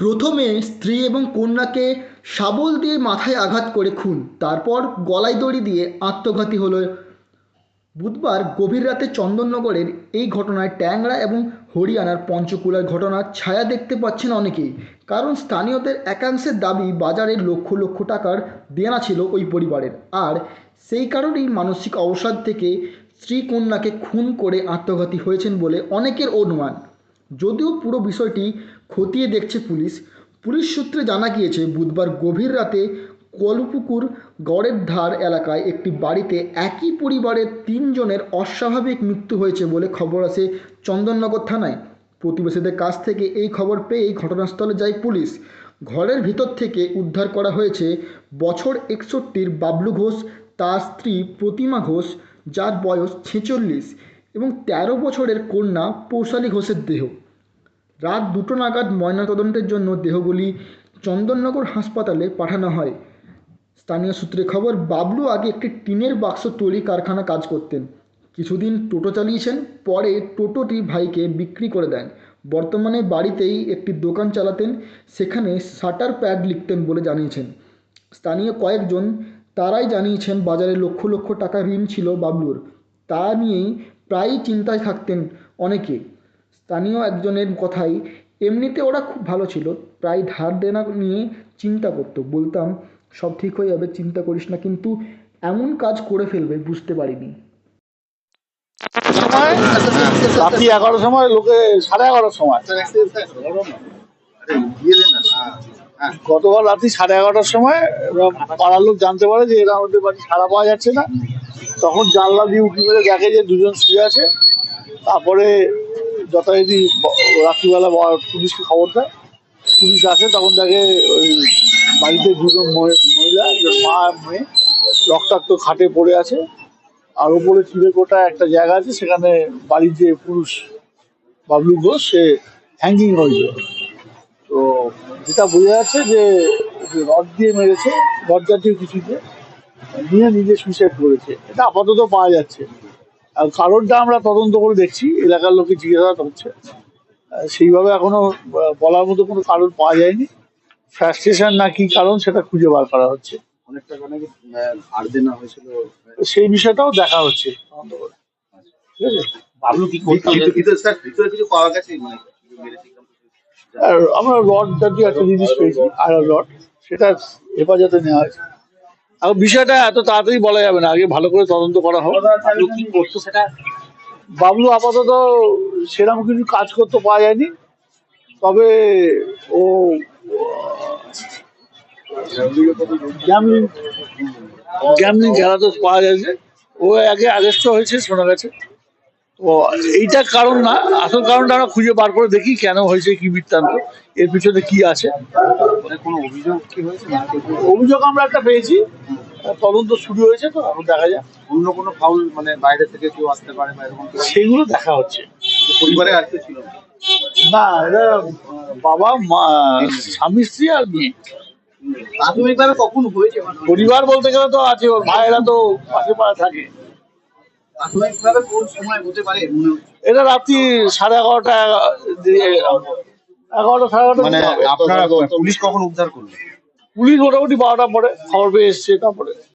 প্রথমে স্ত্রী এবং কন্যাকে শাবল দিয়ে মাথায় আঘাত করে খুন। তারপর গলায় দড়ি দিয়ে আত্মঘাতী হলো। বুধবার গভীর রাতে চন্দননগরের এই ঘটনায় ট্যাংরা এবং হরিয়ানার পঞ্চকুলার ঘটনার ছায়া দেখতে পাচ্ছেন অনেকেই। কারণ স্থানীয়দের একাংশের দাবি, বাজারে লক্ষ লক্ষ টাকার দেনা ছিল ওই পরিবারের। আর সেই কারণেই মানসিক অবসাদ থেকে স্ত্রী কন্যাকে খুন করে আত্মঘাতী হয়েছেন বলে অনেকের অনুমান। যদিও পুরো বিষয়টি খতিয়ে দেখছে পুলিশ পুলিশ সূত্রে জানা গিয়েছে বুধবার গভীর রাতে কলপুকুর গড়ের ধার এলাকায় একটি বাড়িতে একই পরিবারের তিনজনের অস্বাভাবিক মৃত্যু হয়েছে বলে খবর আসে চন্দননগর থানায়। প্রতিবেশীদের কাছ থেকে এই খবর পেয়ে এই ঘটনাস্থলে যায় পুলিশ। ঘরের ভিতর থেকে উদ্ধার করা হয়েছে বছর একষট্টির বাবলু ঘোষ, তার স্ত্রী প্রতিমা ঘোষ, যার বয়স ছেচল্লিশ। এবং তেরো বছরের কন্যা পৌশালী ঘোষের দেহ। রাত দুটো নাগাদ ময়নাতদন্তের জন্য দেহগুলি চন্দননগর হাসপাতালে পাঠানো হয়। স্থানীয় সূত্রে খবর, বাবলু আগে একটি টিনের বাক্স তৈরি কারখানা কাজ করতেন। কিছুদিন টোটো চালিয়েছেন, পরে টোটোটি ভাইকে বিক্রি করে দেন। বর্তমানে বাড়িতেই একটি দোকান চালাতেন, সেখানে শাটার প্যাড লিখতেন বলে জানিয়েছেন। স্থানীয় কয়েকজন তারাই জানিয়েছেন, বাজারে লক্ষ লক্ষ টাকা ঋণ ছিল বাবলুর। তা নিয়েই প্রায়ই চিন্তায় থাকতেন অনেকে। স্থানীয় একজনের কথাই, এমনিতে ওরা খুব ভালো ছিল, প্রায় ধার দেনা নিয়ে চিন্তা করতো। বলতাম, সব ঠিক হয়ে যাবে, চিন্তা করিস না, কিন্তু এমন কাজ করে ফেলবে, বুঝতে পারিনি। রাত্রি এগারোটার সময়, লোকে সাড়ে এগারোটার সময়। গতকাল রাত্রি সাড়ে এগারোটার সময় পাড়ার লোক জানতে পারে যে এরা আমাদের বাড়ি সাড়া পাওয়া যাচ্ছে না। তখন জানলা দিয়ে উঁকি মেরে দেখে যে দুজন শুয়ে আছে, তারপরে যথারীতি রাত্রিবেলা পুলিশকে খবর দেয়। পুলিশ আসে, তখন দেখে ওই বাড়িতে দুজন মহিলা মা মেয়ে, রক্তাক্ত খাটে পড়ে আছে। আর উপরে চিড়েকোটা একটা জায়গা আছে, সেখানে বাড়ির যে পুরুষ বাবলু ঘোষ, সে হ্যাঙ্গিং হয়েছে। তো যেটা বোঝা যাচ্ছে যে যে রড দিয়ে মেরেছে রড জাতীয় কিছুতে নিয়ে নিজে সুইসাইড করেছে। এটা আপাতত পাওয়া যাচ্ছে। আর কারণটা আমরা তদন্ত করে দেখছি এলাকার লোকে জিজ্ঞাসা হচ্ছে সেইভাবে এখনও বলার মতো কোনো কারণ পাওয়া যায়নি। ফ্রাস্ট্রেশন না কি কারণ সেটা খুঁজে বার করা হচ্ছে। অনেক টাকা নাকি আহ, ধার দেনা হয়েছিল। সেই বিষয়টাও দেখা হচ্ছে। মানে আমরা রড জাতীয় একটা জিনিস পেয়েছি আয়রন রড সেটা হেফাজতে নেওয়া হয়েছে। আর বিষয়টা এত তাড়াতাড়ি বলা যাবে না, আগে ভালো করে তদন্ত করা হোক। সেটা বাবলু আপাতত সেরকম কিছু কাজ করতে পাওয়া যায়নি, তবে ও গ্যামলিং খেলা তো পাওয়া যাচ্ছে ও আগে অ্যারেস্ট হয়েছে শোনা গেছে। তো এইটা কারণ না আসল কারণটা আমরা খুঁজে বার করে দেখি কেন হয়েছে কি বৃত্তান্ত এর পিছনে কি আছে। মানে কোনো অভিযোগ কি হয়েছে? না অভিযোগ আমরা একটা পেয়েছি তদন্ত শুরু হয়েছে তো এখন দেখা যাক। অন্য কোনো ফাউল মানে বাইরে থেকে কেউ আসতে পারে বা এরকম সেগুলো দেখা হচ্ছে। পরিবারে আর ছিল না? এটা বাবা মা স্বামী স্ত্রী আর মেয়ে। প্রাথমিকভাবে কখন হয়েছে? মানে পরিবার বলতে গেলে তো আছে ওর ভাইয়েরা তো পাশে পাশে থাকে। প্রাথমিকভাবে কোন সময় হতে পারে? এটা রাত্রি সাড়ে এগারোটা এগারোটা সাড়ে এগারোটা মানে আপনারা পুলিশ কখন উদ্ধার করল পুলিশ মোটামুটি বারোটা পরে খবর পেয়ে এসছে তারপরে।